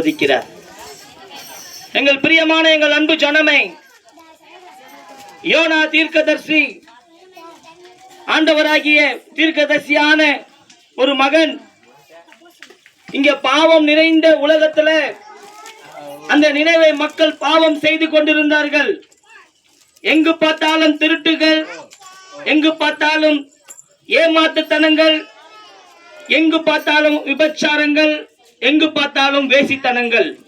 ஆசிர்வதிக்கிறார். எங்கள் பிரியமான எங்கள் அன்பு ஜனமே யோனா தீர்க்கதர்சி ஆண்டவராகிய தீர்க்கதர்சியான ஒரு மகன் இங்க பாவம் நிறைந்த உலகத்துல அந்த நினைவை மக்கள் பாவம் செய்து கொண்டிருந்தார்கள். எங்கு பார்த்தாலும் திருட்டுகள் எங்கு பார்த்தாலும் ஏமாத்துத்தனங்கள் எங்கு பார்த்தாலும் விபச்சாரங்கள் எங்கு பார்த்தாலும் வேசித்தனங்கள்.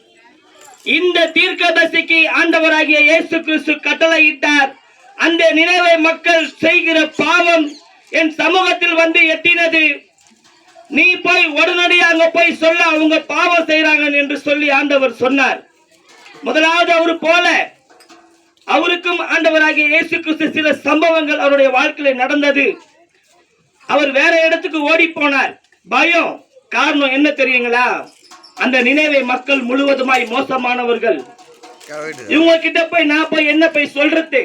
இந்த தீர்க்கதரிசிக்கு ஆண்டவராகிய இயேசு கிறிஸ்து கட்டளையிட்டார். அந்த நினைவை மக்கள் செய்கிற பாவம் என் சமூகத்தில் வந்து எட்டினது. நீ போய் உடனடியாக போய் சொல்ல அவங்க பாவம் செய்யறாங்க என்று சொல்லி ஆண்டவர் சொன்னார். முதலாவது அவர் போல. அவருக்கும் ஆண்டவராகிய இயேசு கிறிஸ்து சில சம்பவங்கள் அவருடைய வாழ்க்கையில் நடந்தது. அவர் வேற இடத்துக்கு ஓடி போனார். பயம். காரணம் என்ன தெரியுங்களா? அந்த நினைவை மக்கள் முழுவதுமாய் மோசமானவர்கள். இவங்க கிட்ட போய் நான் போய் என்ன போய் சொல்றது?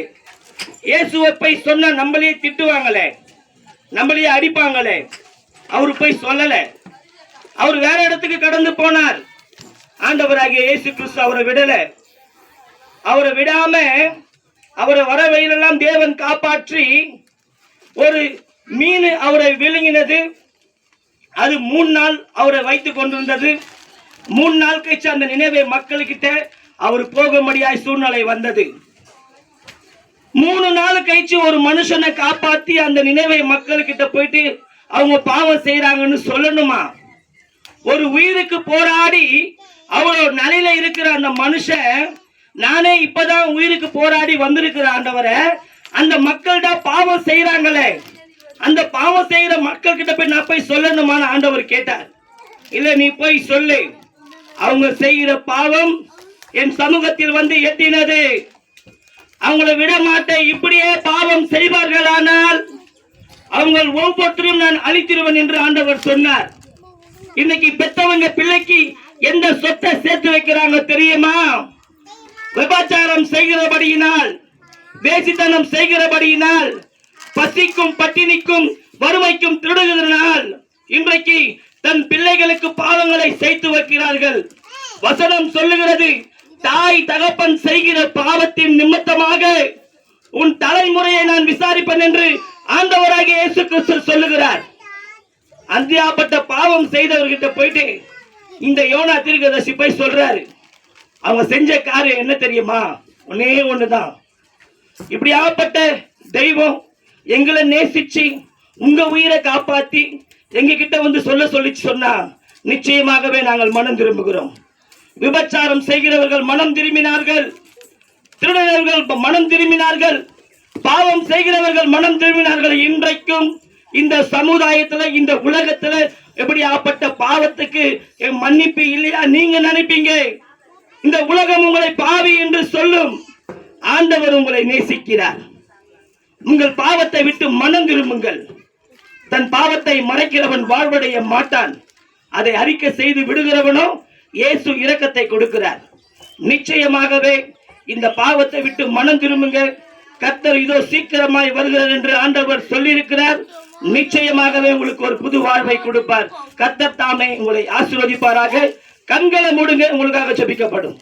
இயேசுவை போய் சொன்னா நம்மளையே திட்டுவாங்களே. நம்மளையே அடிப்பாங்களே. அவரு போய் சொல்லல. அவர் வேற இடத்துக்கு கடந்து போனார். ஆண்டவராகிய இயேசு கிறிஸ்து அவரை விடல. அவரை விடாம அவரை வர வழியிலெல்லாம் தேவன் காப்பாற்றி ஒரு மீன் அவரை விழுங்கினது. அது மூணு நாள் அவரை வைத்து கொண்டிருந்தது. மூணு நாள் கழிச்சு அந்த நினைவை மக்கள்கிட்ட அவர் போகும்படியாய் சூழ்நிலை வந்தது. மூணு நாள் கழிச்சு ஒரு மனுஷனை காப்பாத்தி அந்த நினைவை மக்கள்கிட்ட போயிட்டு அவங்க பாவம் செய்யறாங்கன்னு சொல்லணுமா? ஒரு உயிருக்கு போராடி அவரோட நிலையில இருக்கிற அந்த மனுஷன் நானே இப்பதான் உயிருக்கு போராடி வந்திருக்கிற ஆண்டவரை அந்த மக்கள்கிட்ட பாவம் செய்யறாங்களே அந்த பாவம் செய்யற மக்கள் கிட்ட போய் நான் போய் சொல்லணுமான ஆண்டவர் கேட்டார். இல்ல நீ போய் சொல்லு. அவங்க செய்கிற பாவம் என் சமூகத்தில் வந்து எட்டினது. அவங்கள விட மாட்டேன் இப்படியே பாவம் செய்வார்களானால் அவங்க ஒவ்வொருத்தரும் நான் அழித்திருவேன் என்று ஆண்டவர் சொன்னார். இன்னைக்கு பெத்தவங்க பிள்ளைக்கு எந்த சொத்தை சேர்த்து வைக்கிறாங்க தெரியுமா? விபச்சாரம் செய்கிறபடியினால் வேசித்தனம் செய்கிறபடியினால் பசிக்கும் பட்டினிக்கும் வறுமைக்கும் திருடுகிறனால் இன்றைக்கு தன் பிள்ளைகளுக்கு பாவங்களை சேர்த்து வைக்கிறார்கள் வசனம் சொல்லுகிறது தாய் தகப்பன் செய்கிற பாவத்தின் நிமித்தமாக உன் தலைமுறையை நான் விசாரிப்பேன் என்று ஆண்டவராக இயேசு கிறிஸ்து சொல்லுகிறார். அந்தியாப்பட்ட பாவம் செய்தவர்கிட்ட போயிட்டு இந்த யோனா தீர்க்கதரிசி போய் சொல்றாரு. அவங்க செஞ்ச காரியம் என்ன தெரியுமா? ஒன்னே ஒண்ணுதான். இப்படியாப்பட்ட தெய்வம் எங்களை நேசிச்சு உங்க உயிரை காப்பாத்தி எங்க கிட்ட வந்து சொல்ல சொல்லி சொன்னா நிச்சயமாகவே நாங்கள் மனம் திரும்புகிறோம். விபச்சாரம் செய்கிறவர்கள் மனம் திரும்பினார்கள். திருடர்கள் மனம் திரும்பினார்கள். பாவம் செய்கிறவர்கள் மனம் திரும்பினார்கள். இன்றைக்கும் இந்த சமுதாயத்துல இந்த உலகத்துல எப்படி ஆப்பட்ட பாவத்துக்கு என் மன்னிப்பு இல்லையா? நீங்க நினைப்பீங்க. இந்த உலகம் உங்களை பாவி என்று சொல்லும் ஆண்டவர் உங்களை நேசிக்கிறார். உங்கள் பாவத்தை விட்டு மனம் திரும்புங்கள். தன் பாவத்தை மறைக்கிறவன் வாழ்வடைய மாட்டான். அதை அறிக்கை செய்து விடுகிறவனோ இயேசு இரக்கத்தை கொடுக்கிறார். நிச்சயமாகவே இந்த பாவத்தை விட்டு மனம் திரும்புங்க கத்தர் இதோ சீக்கிரமாய் வருகிறார் என்று ஆண்டவர் சொல்லியிருக்கிறார். நிச்சயமாகவே உங்களுக்கு ஒரு புது வாழ்வை கொடுப்பார். கத்தர் தாமே உங்களை ஆசீர்வதிப்பாராக. கண்களை மூடுங்க உங்களுக்காக ஜெபிக்கப்படும்.